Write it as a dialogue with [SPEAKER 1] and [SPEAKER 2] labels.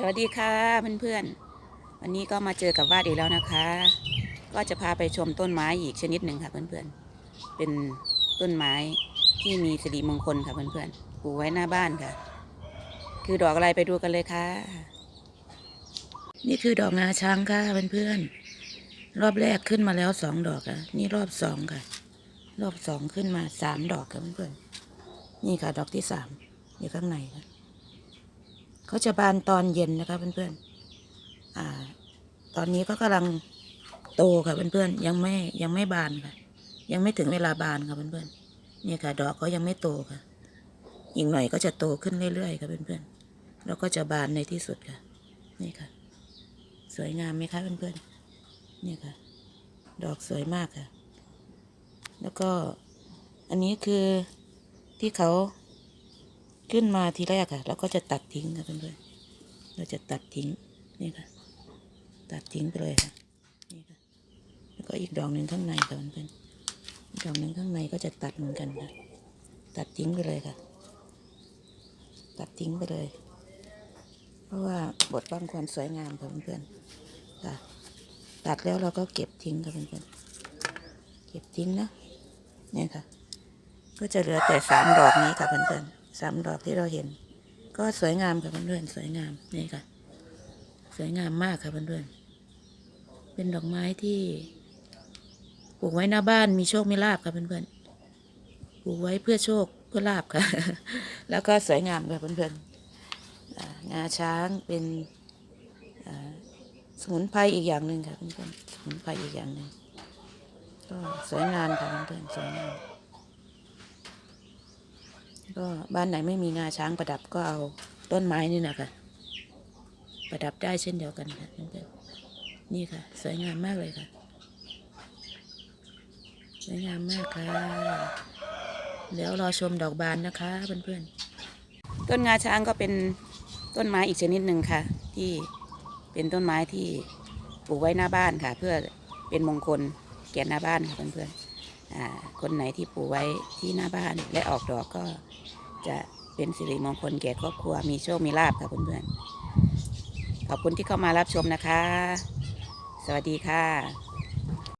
[SPEAKER 1] สวัสดีค่ะเพื่อนๆ วันนี้ก็มาเจอกับวาดอีกแล้วนะคะ ก็จะพาไปชมต้นไม้อีกชนิดหนึ่งค่ะเพื่อนๆ เป็นต้นไม้ที่มีสิริมงคลค่ะเพื่อนๆ ปลูกไว้หน้าบ้านค่ะ คือดอกอะไรไปดูกันเลยค่ะ นี่คือดอกงาช้างค่ะเพื่อนๆ รอบแรกขึ้นมาแล้วสองดอกค่ะ นี่รอบสองค่ะ รอบสองขึ้นมาสามดอกค่ะเพื่อนๆ นี่ค่ะดอกที่สามอยู่ข้างในค่ะ เขาจะบานตอนเย็นนะคะเพื่อนๆอ่า ตอนนี้ก็กำลังโตค่ะเพื่อนๆยังไม่ยังไม่บานค่ะ ยังไม่ถึงเวลาบานค่ะเพื่อนๆเนี่ยค่ะ ดอกเขายังไม่โตค่ะอีกหน่อยก็จะโตขึ้นเรื่อยๆค่ะเพื่อนๆแล้วก็จะบานในที่สุดค่ะ นี่ค่ะ สวยงามไหมคะเพื่อนๆเนี่ยค่ะ ดอกสวยมากค่ะ แล้วก็อันนี้คือที่เขา ขึ้นมาทีแรกค่ะแล้วก็จะตัดทิ้งค่ะเพื่อนๆเราจะตัดทิ้งนี่ค่ะ ตัดทิ้งไปเลยค่ะนี่ค่ะแล้วก็อีกดอกหนึ่งข้างในค่ะเพื่อนๆดอกหนึ่งข้างในก็จะตัดเหมือนกันค่ะตัดทิ้งไปเลยค่ะ ตัดทิ้งไปเลย เพราะว่าบทบังความสวยงามค่ะเพื่อนๆค่ะตัดแล้วเราก็เก็บทิ้งค่ะเพื่อนๆเก็บทิ้งนะเนี่ยค่ะ ก็จะเหลือแต่สามดอกนี้ค่ะเพื่อนๆ สามดอกที่เราเห็น ก็สวยงามค่ะเพื่อนๆสวยงามนี่ค่ะ สวยงามมากค่ะเพื่อนๆเป็นดอกไม้ที่ปลูกไว้หน้าบ้านมีโชคมีลาบค่ะเพื่อนๆปลูกไว้เพื่อโชคเพื่อลาบค่ะ แล้วก็สวยงามค่ะเพื่อนๆงาช้างเป็นสมุนไพรอีกอย่างหนึ่งค่ะเพื่อนๆสมุนไพรอีกอย่างหนึ่งก็สวยงามค่ะเพื่อนๆสวยงาม ก็บ้านไหนไม่มีงาช้างประดับก็เอาต้นไม้นี่นะคะประดับได้เช่นเดียวกันค่ะนี่ค่ะ สวยงามมากเลยค่ะ สวยงามมากค่ะเดี๋ยวรอชมดอกบานนะคะเพื่อนๆต้นงาช้างก็เป็นต้นไม้อีกชนิดหนึ่งค่ะ ที่เป็นต้นไม้ที่ปลูกไว้หน้าบ้านค่ะ เพื่อเป็นมงคลแก่หน้าบ้านค่ะเพื่อนๆ คนไหนที่ปลูกไว้ที่หน้าบ้านและออกดอกก็จะเป็นสิริมงคลแก่ครอบครัวมีโชคมีลาบค่ะเพื่อนๆขอบคุณที่เข้ามารับชมนะคะ สวัสดีค่ะ